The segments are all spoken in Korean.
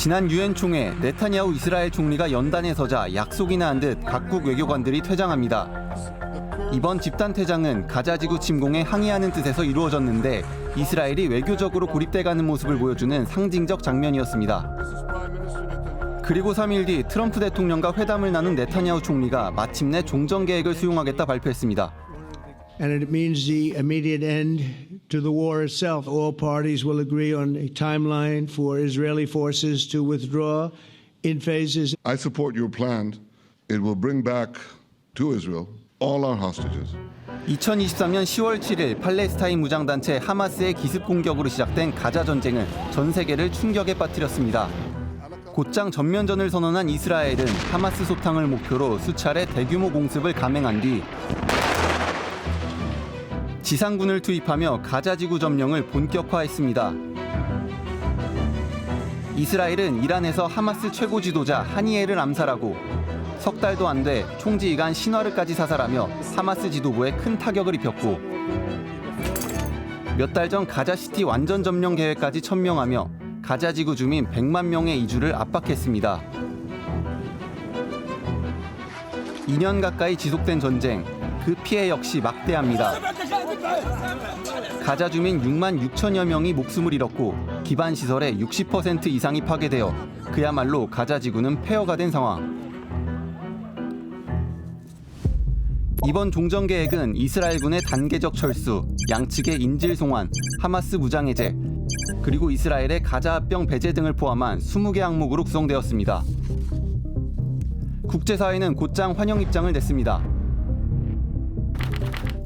지난 유엔 총회 네타냐후 이스라엘 총리가 연단에 서자 약속이나 한 듯 각국 외교관들이 퇴장합니다. 이번 집단 퇴장은 가자 지구 침공에 항의하는 뜻에서 이루어졌는데 이스라엘이 외교적으로 고립돼가는 모습을 보여주는 상징적 장면이었습니다. 그리고 3일 뒤 트럼프 대통령과 회담을 나눈 네타냐후 총리가 마침내 종전 계획을 수용하겠다 발표했습니다. To the war itself. All parties will agree on a timeline for Israeli forces to withdraw in phases. I support your plan. It will bring back to Israel all our hostages. 2023년 10월 7일 팔레스타인 무장단체 하마스의 기습 공격으로 시작된 가자 전쟁은 전 세계를 충격에 빠뜨렸습니다. 곧장 전면전을 선언한 이스라엘은 하마스 소탕을 목표로 수차례 대규모 공습을 감행한 뒤 지상군을 투입하며 가자 지구 점령을 본격화했습니다. 이스라엘은 이란에서 하마스 최고 지도자 하니엘을 암살하고 석 달도 안 돼 총지휘관 신화르까지 사살하며 하마스 지도부에 큰 타격을 입혔고 몇 달 전 가자시티 완전 점령 계획까지 천명하며 가자 지구 주민 100만 명의 이주를 압박했습니다. 2년 가까이 지속된 전쟁, 그 피해 역시 막대합니다. 가자 주민 6만 6천여 명이 목숨을 잃었고 기반 시설의 60% 이상이 파괴되어 그야말로 가자 지구는 폐허가 된 상황. 이번 종전 계획은 이스라엘군의 단계적 철수, 양측의 인질 송환, 하마스 무장 해제, 그리고 이스라엘의 가자 합병 배제 등을 포함한 20개 항목으로 구성되었습니다. 국제사회는 곧장 환영 입장을 냈습니다.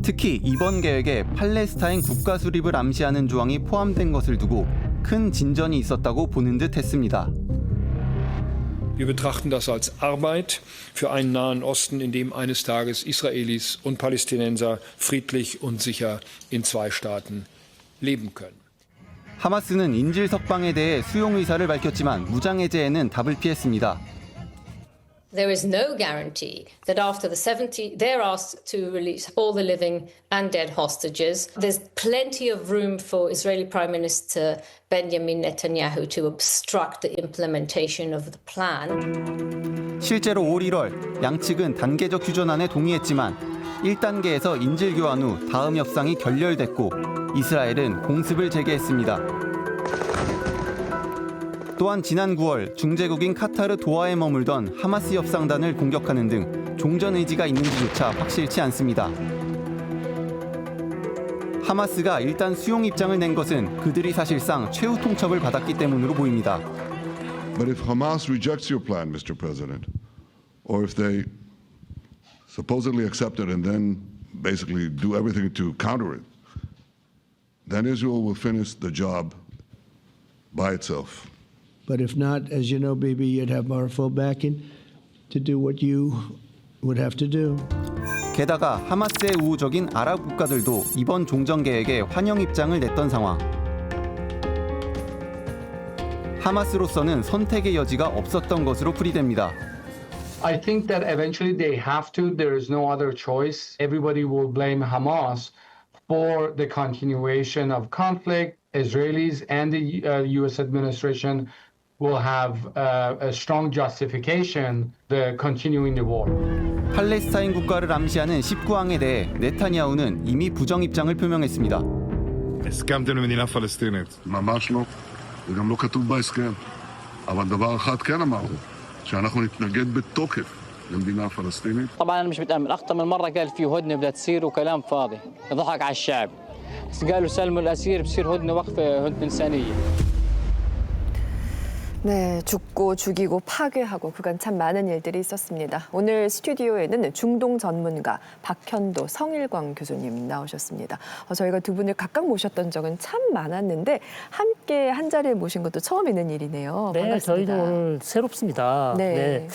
특히 이번 계획에 팔레스타인 국가 수립을 암시하는 조항이 포함된 것을 두고 큰 진전이 있었다고 보는 듯 했습니다. Wir betrachten das als Arbeit für einen Nahen Osten, in dem eines Tages Israelis und Palästinenser friedlich und sicher in zwei Staaten leben können. 하마스는 인질 석방에 대해 수용 의사를 밝혔지만 무장 해제에는 답을 피했습니다. There is no guarantee that after the 70, they're asked to release all the living and dead hostages. There's plenty of room for Israeli Prime Minister Benjamin Netanyahu to obstruct the implementation of the plan. 실제로 올 1월 양측은 단계적 휴전안에 동의했지만 1단계에서 인질 교환 후 다음 협상이 결렬됐고 이스라엘은 공습을 재개했습니다. 또한 지난 9월 중재국인 카타르 도하에 머물던 하마스 협상단을 공격하는 등 종전 의지가 있는지조차 확실치 않습니다. 하마스가 일단 수용 입장을 낸 것은 그들이 사실상 최후 통첩을 받았기 때문으로 보입니다. But if Hamas rejects your plan, Mr. President, or if they supposedly accept it and then basically do everything to counter it, then Israel will finish the job by itself. But if not, as you know, Bibi, you'd have our full backing to do what you would have to do. 게다가 하마스의 우호적인 아랍 국가들도 이번 종전 계획에 환영 입장을 냈던 상황. 하마스로서는 선택의 여지가 없었던 것으로 풀이됩니다. I think that eventually they have to. There is no other choice. Everybody will blame Hamas for the continuation of conflict. Israelis and the uh, U.S. administration will have uh, a strong justification the continuing the war. 팔레스타인 국가를 암시하는 19항에 대해 네타냐후는 이미 부정 입장을 표명했습니다. הסכמתם למדינה פלסטינית. ממש לא, זה גם לא כתוב בהסכם. אבל דבר אחד כן אמרנו, שאנחנו נתנגד בתוקף למדינה פלסטינית. طبعا انا مش متامل اكثر من مره قال في هدنه بدها تصير وكلام فاضي ضحك على الشعب بس قالوا سلموا الاسير بصير هدنه وقفه هدنه انسانيه 네, 죽고 죽이고 파괴하고 그간 참 많은 일들이 있었습니다. 오늘 스튜디오에는 중동 전문가 박현도 성일광 교수님 나오셨습니다. 어, 저희가 두 분을 각각 모셨던 적은 참 많았는데 함께 한 자리에 모신 것도 처음 있는 일이네요. 네, 반갑습니다. 저희도 오늘 새롭습니다. 네.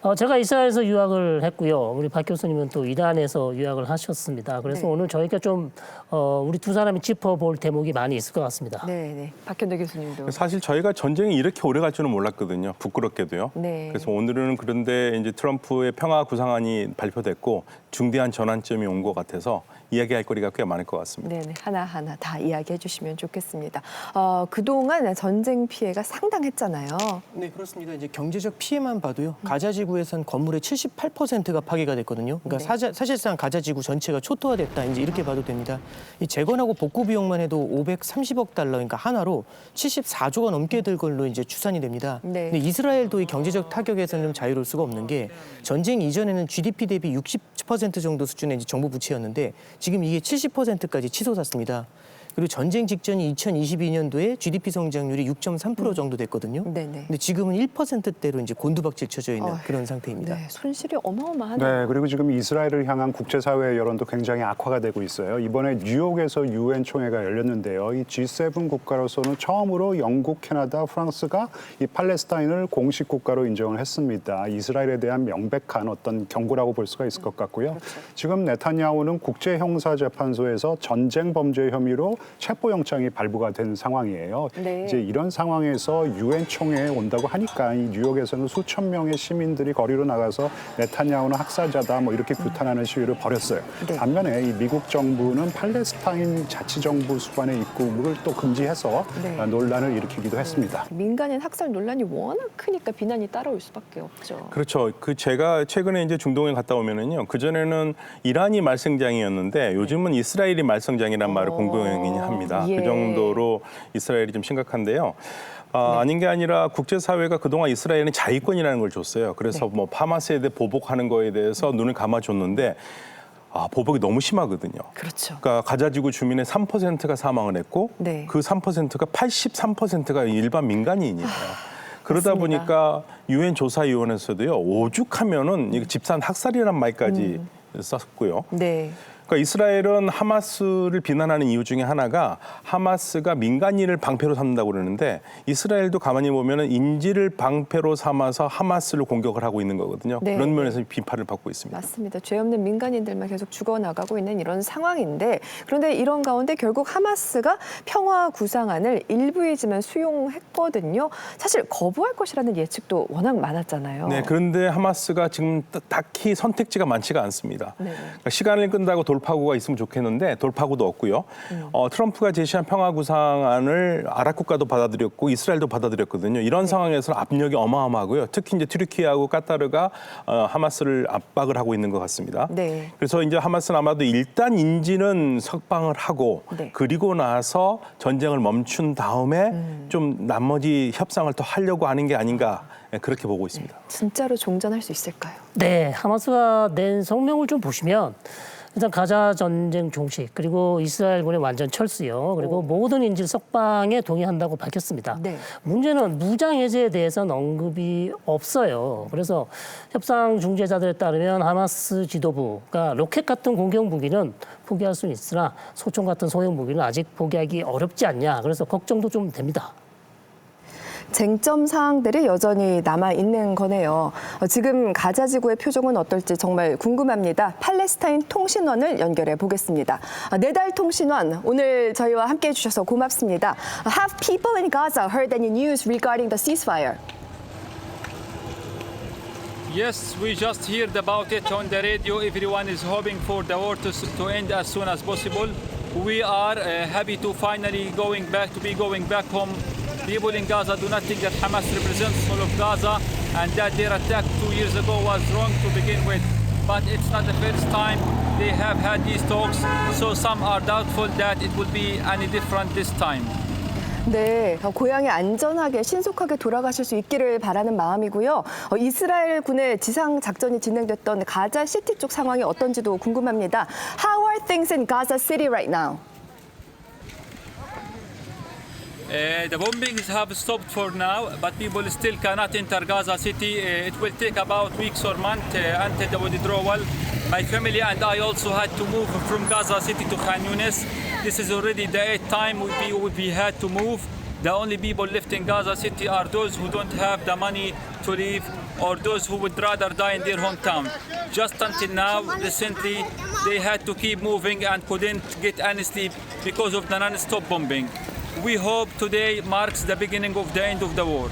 어, 제가 이스라엘에서 유학을 했고요. 우리 박 교수님은 또 이란에서 유학을 하셨습니다. 그래서 네. 오늘 저희가 좀 어, 우리 두 사람이 짚어볼 대목이 많이 있을 것 같습니다. 네, 네. 박현도 교수님도. 사실 저희가 전쟁이 이렇게 오래 갈 줄은 몰랐거든요. 부끄럽게도요. 네. 그래서 오늘은 그런데 이제 트럼프의 평화 구상안이 발표됐고 중대한 전환점이 온 것 같아서 이야기할 거리가 꽤 많을 것 같습니다. 네네 하나하나 다 이야기해 주시면 좋겠습니다. 어, 그동안 전쟁 피해가 상당했잖아요. 네, 그렇습니다. 이제 경제적 피해만 봐도요. 가자 지구에선 건물의 78%가 파괴가 됐거든요. 그러니까 네. 사자, 사실상 가자 지구 전체가 초토화됐다. 이제 이렇게 봐도 됩니다. 이 재건하고 복구 비용만 해도 530억 달러, 그러니까 하나로 74조가 넘게 들 걸로 이제 추산이 됩니다. 네. 근데 이스라엘도 이 경제적 타격에서는 좀 자유로울 수가 없는 게 전쟁 이전에는 GDP 대비 60% 정도 수준의 정부 부채였는데 지금 이게 70%까지 치솟았습니다. 그리고 전쟁 직전이 2022년도에 GDP 성장률이 6.3% 정도 됐거든요. 네네. 근데 지금은 1%대로 이제 곤두박질 쳐져 있는 어휴, 그런 상태입니다. 네, 손실이 어마어마하네요. 네, 그리고 지금 이스라엘을 향한 국제사회의 여론도 굉장히 악화가 되고 있어요. 이번에 뉴욕에서 유엔 총회가 열렸는데요. 이 G7 국가로서는 처음으로 영국, 캐나다, 프랑스가 이 팔레스타인을 공식 국가로 인정을 했습니다. 이스라엘에 대한 명백한 어떤 경고라고 볼 수가 있을 것 같고요. 지금 네타냐후는 국제형사재판소에서 전쟁 범죄 혐의로 체포영장이 발부가 된 상황이에요. 네. 이제 이런 상황에서 유엔 총회에 온다고 하니까 이 뉴욕에서는 수천 명의 시민들이 거리로 나가서 네타냐후는 학살자다 뭐 이렇게 규탄하는 시위를 벌였어요. 네. 반면에 이 미국 정부는 팔레스타인 자치정부 수반의 입국을 또 금지해서 네. 아, 논란을 일으키기도 했습니다. 민간인 학살 논란이 워낙 크니까 비난이 따라올 수밖에 없죠. 그렇죠. 그 제가 최근에 이제 중동에 갔다 오면은요. 그 전에는 이란이 말썽장이었는데 요즘은 이스라엘이 말썽장이란 말을 어, 공공연히 합니다. 예. 그 정도로 이스라엘이 좀 심각한데요. 아, 아닌 게 아니라 국제사회가 그동안 이스라엘은 자위권이라는 걸 줬어요. 그래서 뭐 파마스에 대해 보복하는 거에 대해서 눈을 감아줬는데 아, 보복이 너무 심하거든요. 그렇죠. 그러니까 가자지구 주민의 3%가 사망을 했고 네. 그 3%가 83%가 일반 민간인이에요. 그러다 맞습니다. 보니까 유엔 조사위원회에서도요 오죽하면은 이거 집산 학살이란 말까지 썼고요. 네. 그러니까 이스라엘은 하마스를 비난하는 이유 중에 하나가 하마스가 민간인을 방패로 삼는다고 그러는데 이스라엘도 가만히 보면은 인지를 방패로 삼아서 하마스를 공격을 하고 있는 거거든요. 네. 그런 면에서 비판을 받고 있습니다. 맞습니다. 죄 없는 민간인들만 계속 죽어나가고 있는 이런 상황인데 그런데 이런 가운데 결국 하마스가 평화 구상안을 일부이지만 수용했거든요. 사실 거부할 것이라는 예측도 워낙 많았잖아요. 네, 그런데 하마스가 지금 따- 딱히 선택지가 많지가 않습니다. 네. 그러니까 시간을 끈다고 돌 파구가 있으면 좋겠는데 돌파구도 없고요. 음. 어, 트럼프가 제시한 평화 구상안을 아랍 국가도 받아들였고 이스라엘도 받아들였거든요. 네. 이런 상황에서 압력이 어마어마하고요. 특히 이제 튀르키예하고 카타르가 어, 하마스를 압박을 하고 있는 것 같습니다. 네. 그래서 이제 하마스는 아마도 일단 인지는 석방을 하고 네. 그리고 나서 전쟁을 멈춘 다음에 음. 좀 나머지 협상을 더 하려고 하는 게 아닌가 예, 그렇게 보고 있습니다. 진짜로 종전할 수 있을까요? 네, 하마스가 낸 성명을 좀 보시면 일단 가자 전쟁 종식 그리고 이스라엘군의 완전 철수요 그리고 모든 인질 석방에 동의한다고 밝혔습니다. 네. 문제는 무장 해제에 대해서는 언급이 없어요. 그래서 협상 중재자들에 따르면 하마스 지도부가 로켓 같은 공격 무기는 포기할 수는 있으나 소총 같은 소형 무기는 아직 포기하기 어렵지 않냐. 그래서 걱정도 좀 됩니다. 쟁점 사항들이 여전히 남아 있는 거네요. 어, 지금 가자 지구의 표정은 어떨지 정말 궁금합니다. 팔레스타인 통신원을 연결해 보겠습니다. 아, 네달 통신원 오늘 저희와 함께 해 주셔서 고맙습니다. Have people in Gaza heard any news regarding the ceasefire? Yes, we just heard about it on the radio. Everyone is hoping for the war to, to end as soon as possible. We are uh, happy to finally going back to be going back home. People in Gaza do not think that Hamas represents all of Gaza and that their attack two years ago was wrong to begin with. But it's not the first time they have had these talks, so some are doubtful that it will be any different this time. 네, 어, 고향에 안전하게 신속하게 돌아가실 수 있기를 바라는 마음이고요. 어, 이스라엘 군의 지상 작전이 진행됐던 가자 시티 쪽 상황이 어떤지도 궁금합니다. How are things in Gaza City right now? Uh, the bombings have stopped for now, but people still cannot enter Gaza City. Uh, it will take about weeks or months uh, until the withdrawal. My family and I also had to move from Gaza City to Khan Yunis. This is already the eighth time we, we, we had to move. The only people left in Gaza City are those who don't have the money to leave or those who would rather die in their hometown. Just until now, recently, they had to keep moving and couldn't get any sleep because of the non-stop bombing. We hope today marks the beginning of the end of the war.